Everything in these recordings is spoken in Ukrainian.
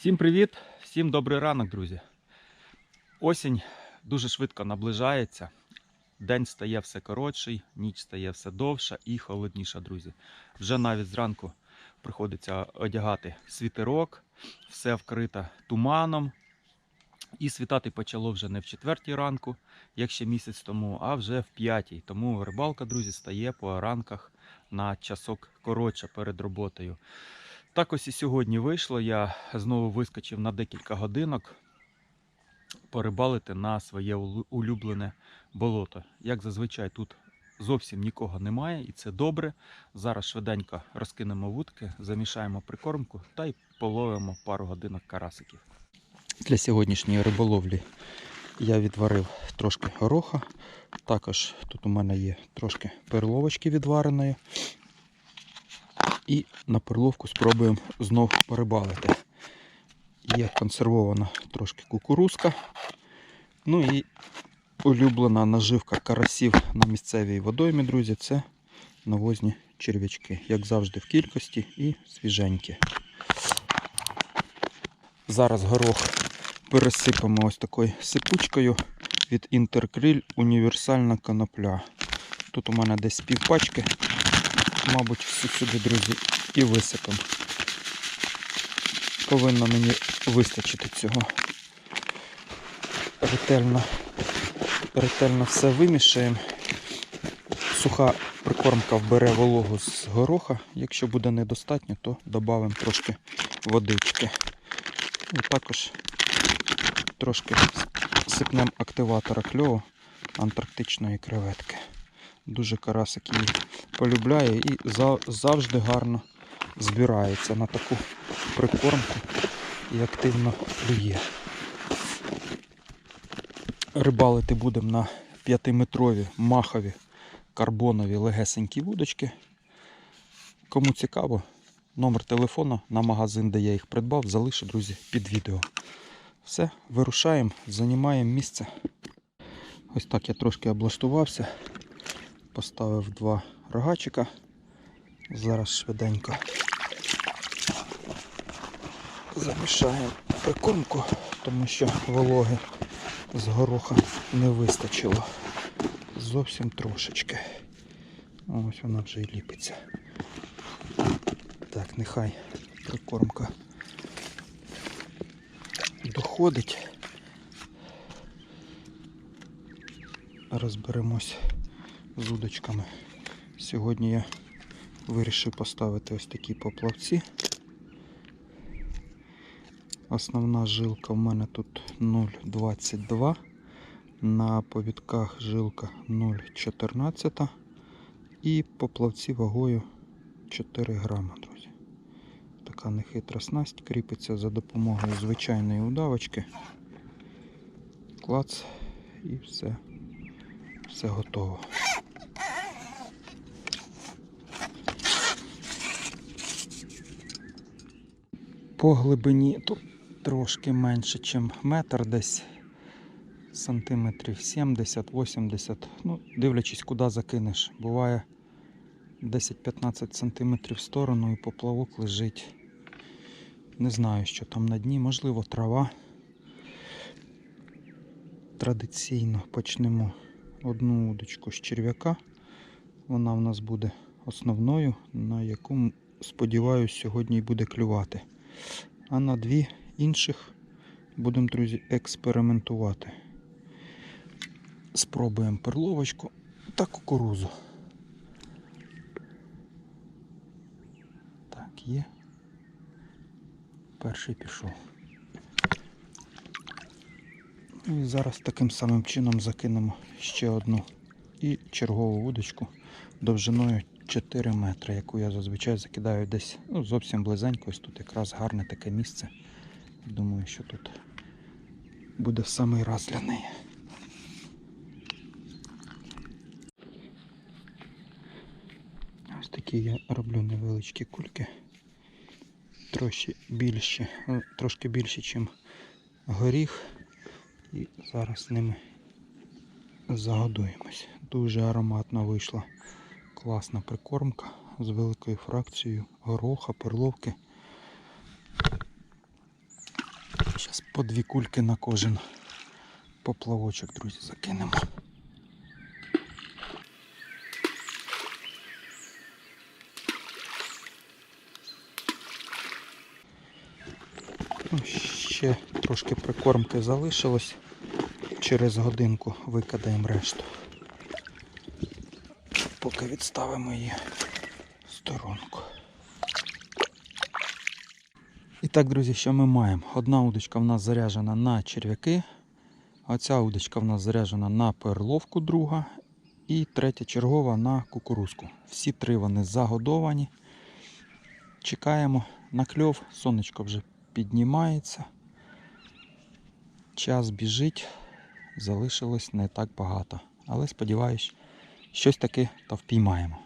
Всім привіт, всім добрий ранок, друзі. Осінь дуже швидко наближається. День стає все коротший, ніч стає все довша і холодніша, друзі. Вже навіть зранку приходиться одягати світерок, все вкрито туманом. І світати почало вже не в четвертій ранку, як ще місяць тому, а вже в п'ятій. Тому рибалка, друзі, стає по ранках на часок коротше перед роботою. Так ось і сьогодні вийшло. Я знову вискочив на декілька годинок порибалити на своє улюблене болото. Як зазвичай тут зовсім нікого немає, і це добре. Зараз швиденько розкинемо вудки, замішаємо прикормку та й половимо пару годинок карасиків. Для сьогоднішньої риболовлі я відварив трошки гороха. Також тут у мене є трошки перловочки відвареної. І на перловку спробуємо знов порибалити. Є консервована трошки кукурузка. Ну і улюблена наживка карасів на місцевій водоймі, друзі, це навозні черв'ячки. Як завжди, в кількості і свіженькі. Зараз горох пересипемо ось такою сипучкою від Інтеркриль універсальна конопля. Тут у мене десь півпачки мабуть, сюди, друзі, і висипемо. Повинно мені вистачити цього. Ретельно, ретельно все вимішаємо. Суха прикормка вбере вологу з гороха. Якщо буде недостатньо, то додамо трошки водички. І також трошки сипнемо активатора кльову антарктичної креветки. Дуже карасик її полюбляє і завжди гарно збирається на таку прикормку і активно клює. Рибалити будемо на 5-метрові махові карбонові легесенькі вудочки. Кому цікаво, номер телефону на магазин, де я їх придбав, залишу, друзі, під відео. Все, вирушаємо, займаємо місце. Ось так я трошки облаштувався. Поставив два рогачика. Зараз швиденько замішаємо прикормку, тому що вологи з гороха не вистачило. Зовсім трошечки. Ось вона вже і ліпиться. Так, нехай прикормка доходить. Розберемось з удочками. Сьогодні я вирішив поставити ось такі поплавці. Основна жилка в мене тут 0,22. На повідках жилка 0,14 і поплавці вагою 4 грама, друзі. Така нехитра снасть кріпиться за допомогою звичайної удавочки. Клац і все. Все готово. По глибині тут трошки менше, ніж метр, десь сантиметрів 70-80. Ну, дивлячись, куди закинеш. Буває 10-15 сантиметрів в сторону і поплавок лежить. Не знаю, що там на дні, можливо, трава. Традиційно почнемо одну удочку з черв'яка. Вона в нас буде основною, на яку, сподіваюся, сьогодні буде клювати. А на дві інших будемо, друзі, експериментувати. Спробуємо перловочку та кукурузу. Так, є. Перший пішов. Ну І зараз таким самим чином закинемо ще одну і чергову вудочку довжиною 4 метри, яку я зазвичай закидаю десь ну, зовсім близенько. Ось тут якраз гарне таке місце. Думаю, що тут буде самий раз для неї. Ось такі я роблю невеличкі кульки. Трошки більші, ну, трошки більші, ніж горіх. І зараз ними загодуємось. Дуже ароматно вийшла класна прикормка з великою фракцією гороха, перловки. Зараз по дві кульки на кожен поплавочок, друзі, закинемо. Ну, Ще трошки прикормки залишилось. Через годинку викидаємо решту. Поки відставимо її в сторонку. І так, друзі, що ми маємо? Одна удочка в нас заряджена на черв'яки, а ця удочка в нас заряджена на перловку друга і третя чергова на кукурузку. Всі три вони загодовані. Чекаємо на кльов, сонечко вже піднімається. Час біжить, залишилось не так багато. Але сподіваюсь, щось таки та впіймаємо.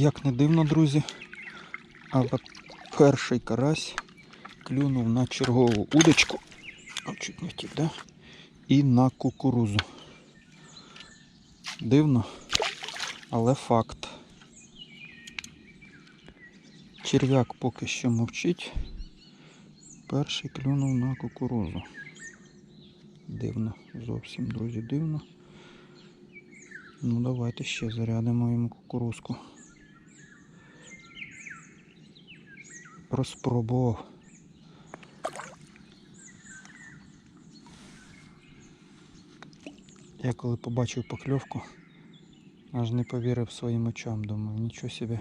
Як не дивно, друзі, але перший карась клюнув на чергову удочку. О, чуть не втік, да? І на кукурузу. Дивно, але факт. Черв'як поки що мовчить. Перший клюнув на кукурузу. Дивно, зовсім, друзі, дивно. Ну, давайте ще зарядимо йому кукурузку. Розпробував. Я коли побачив покльовку, аж не повірив своїм очам. Думаю, нічого собі,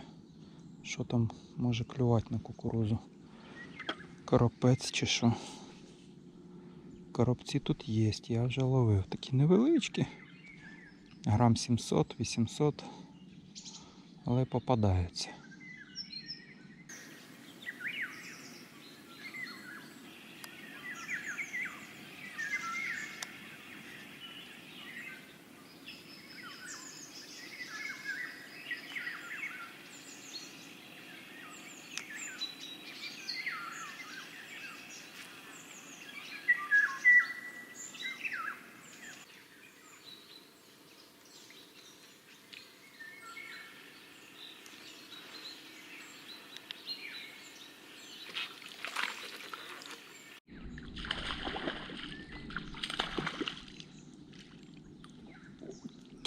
що там може клювати на кукурузу. Коропець чи що. Коробці тут є, я вже ловив. Такі невеличкі. Грам 700-800, але попадаються.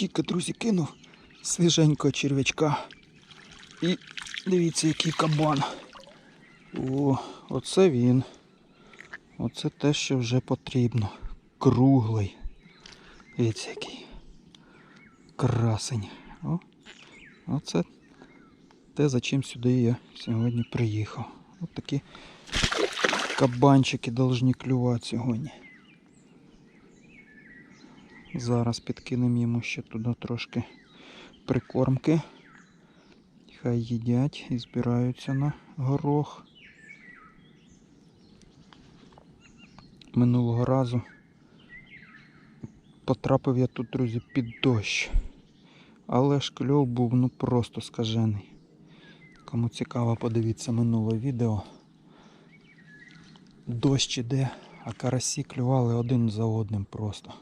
Тільки, друзі, кинув свіженького черв'ячка. І дивіться, який кабан. О, оце він. Оце те, що вже потрібно. Круглий. Дивіться, який. Красень. О, оце те, за чим сюди я сьогодні приїхав. Ось такі кабанчики повинні клювати сьогодні. Зараз підкинемо йому ще туди трошки прикормки. Хай їдять і збираються на горох. Минулого разу потрапив я тут, друзі, під дощ. Але ж кльов був ну просто скажений. Кому цікаво, подивіться минуле відео. Дощ іде, а карасі клювали один за одним просто.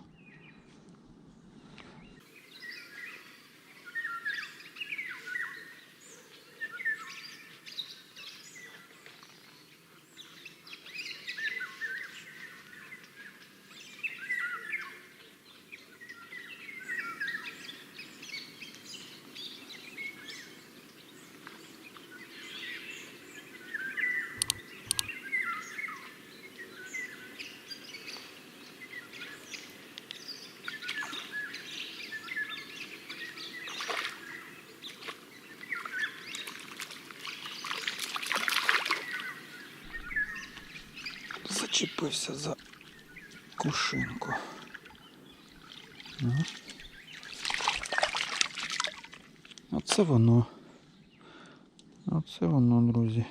Зачепився за кушинку. Ну. Оце воно. Оце воно, друзі.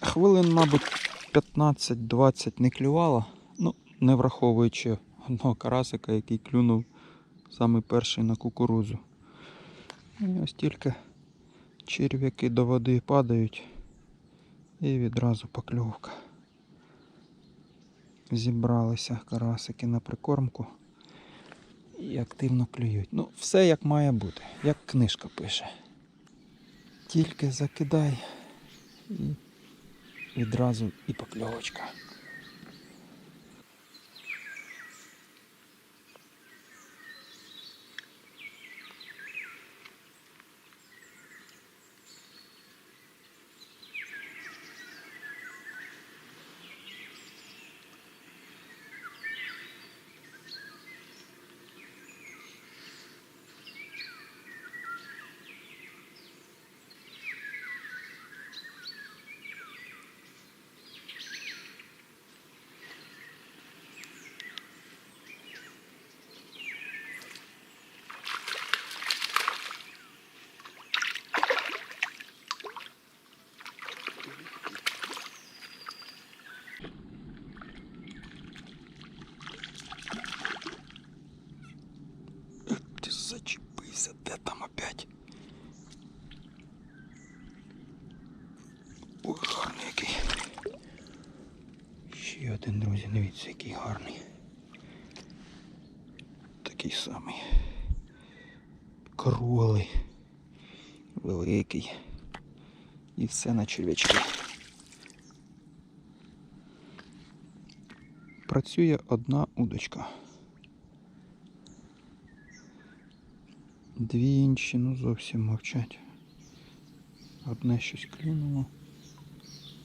Хвилин, мабуть, 15-20 не клювало, ну, не враховуючи одного карасика, який клюнув саме перший на кукурузу. І ось тільки черв'яки до води падають і відразу покльовка. Зібралися карасики на прикормку і активно клюють. Ну, все як має бути, як книжка пише. Тільки закидай і відразу і покльовочка. Ти зачепився, де там опять? Ой, гарний який. Ще один, друзі, дивіться, який гарний. Такий самий. Круглий. Великий. І все на черв'ячки. Працює одна удочка. Дві інші, ну зовсім мовчать. Одне щось клюнуло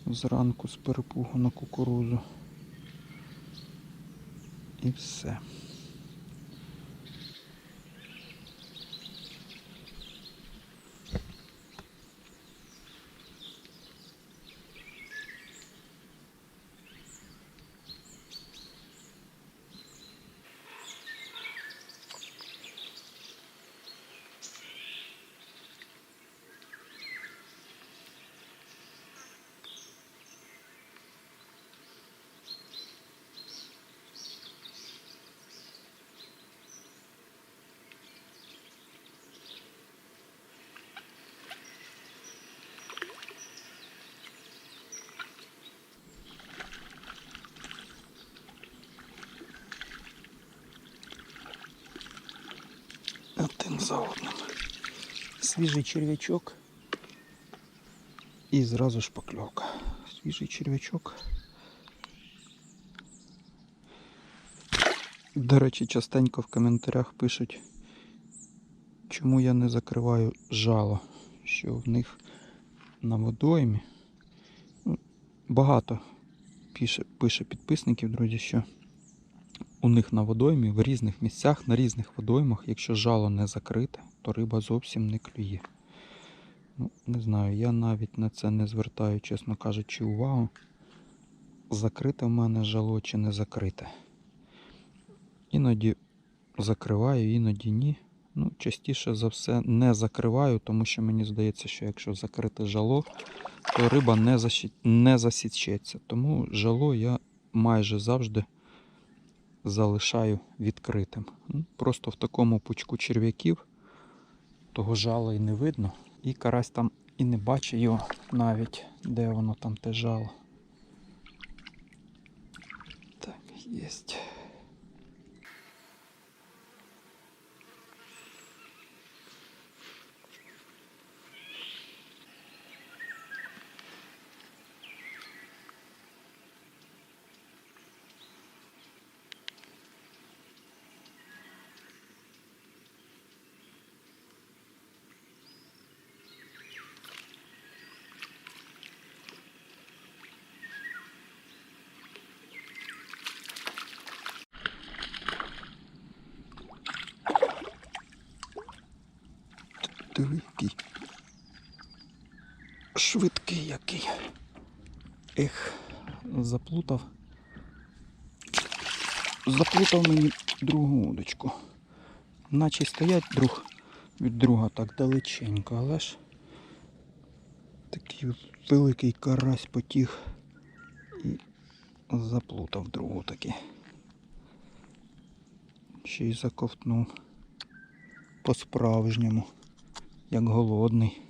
зранку з перепугу на кукурузу. І все. Один за одним. Свіжий черв'ячок. І зразу ж покльовка. Свіжий черв'ячок. До речі, частенько в коментарях пишуть, чому я не закриваю жало, що в них на водоймі. Ну, Багато пише, пише підписників, друзі, що у них на водоймі в різних місцях, на різних водоймах, якщо жало не закрите, то риба зовсім не клює. Ну, не знаю, я навіть на це не звертаю, чесно кажучи, увагу. Закрите в мене жало чи не закрите. Іноді закриваю, іноді ні. Ну, частіше за все не закриваю, тому що мені здається, що якщо закрите жало, то риба не, не засічеться. Тому жало я майже завжди залишаю відкритим. Ну, Просто в такому пучку черв'яків того жала і не видно. І карась там і не бачить його навіть, де воно там те жало. Так, єсть. Диви, який. Швидкий який. Ех, заплутав. Заплутав мені другу удочку. Наче стоять друг від друга так далеченько, але ж такий великий карась потіг і заплутав другу таки. Ще й заковтнув по-справжньому, як голодний.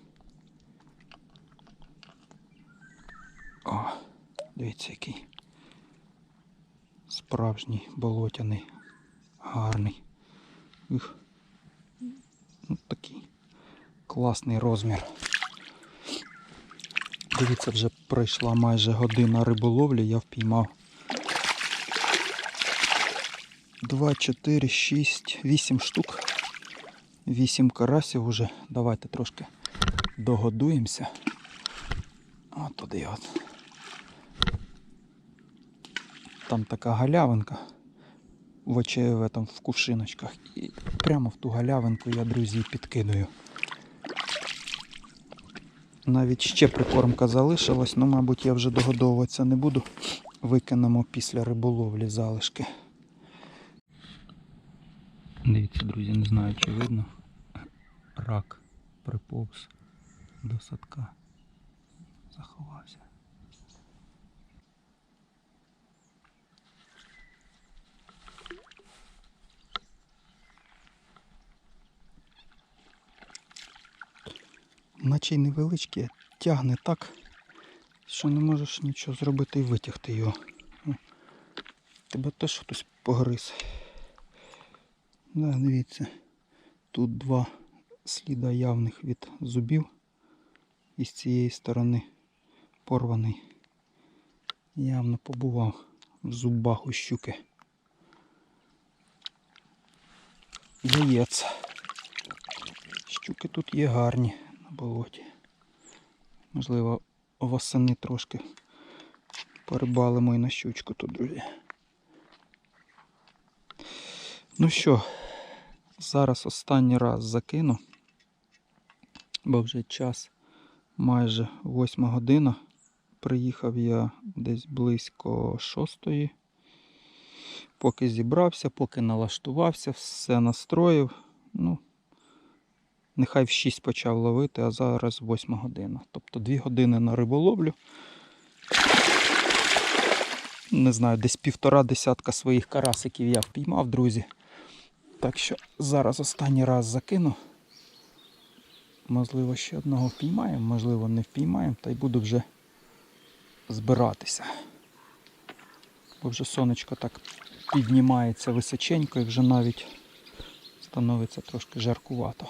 О, дивіться, який справжній болотяний, гарний. Ух. Ну, такий класний розмір. Дивіться, вже пройшла майже година риболовлі, я впіймав 2, 4, 6, 8 штук. 8 карасів уже. Давайте трошки догодуємося. А туди от. Там така галявинка в очеве там в кувшиночках. І прямо в ту галявинку я, друзі, підкидаю. Навіть ще прикормка залишилась, ну, мабуть, я вже догодовуватися не буду. Викинемо після риболовлі залишки. Дивіться, друзі, не знаю, чи видно. Рак приповз до садка. Заховався. Наче й невеличке, тягне так, що не можеш нічого зробити і витягти його. Тебе теж хтось погриз. Да, дивіться, тут два сліда явних від зубів. І з цієї сторони порваний. Явно побував в зубах у щуки. Яєць. Щуки тут є гарні на болоті. Можливо, восени трошки порибалимо і на щучку тут, друзі. Ну що, зараз останній раз закину, бо вже час майже 8 година. Приїхав я десь близько шостої. Поки зібрався, поки налаштувався, все настроїв. Ну, нехай в 6 почав ловити, а зараз 8 година. Тобто 2 години на риболовлю. Не знаю, десь півтора десятка своїх карасиків я впіймав, друзі. Так що зараз останній раз закину. Можливо, ще одного впіймаємо, можливо, не впіймаємо, та й буду вже збиратися. Бо вже сонечко так піднімається височенько і вже навіть становиться трошки жаркувато.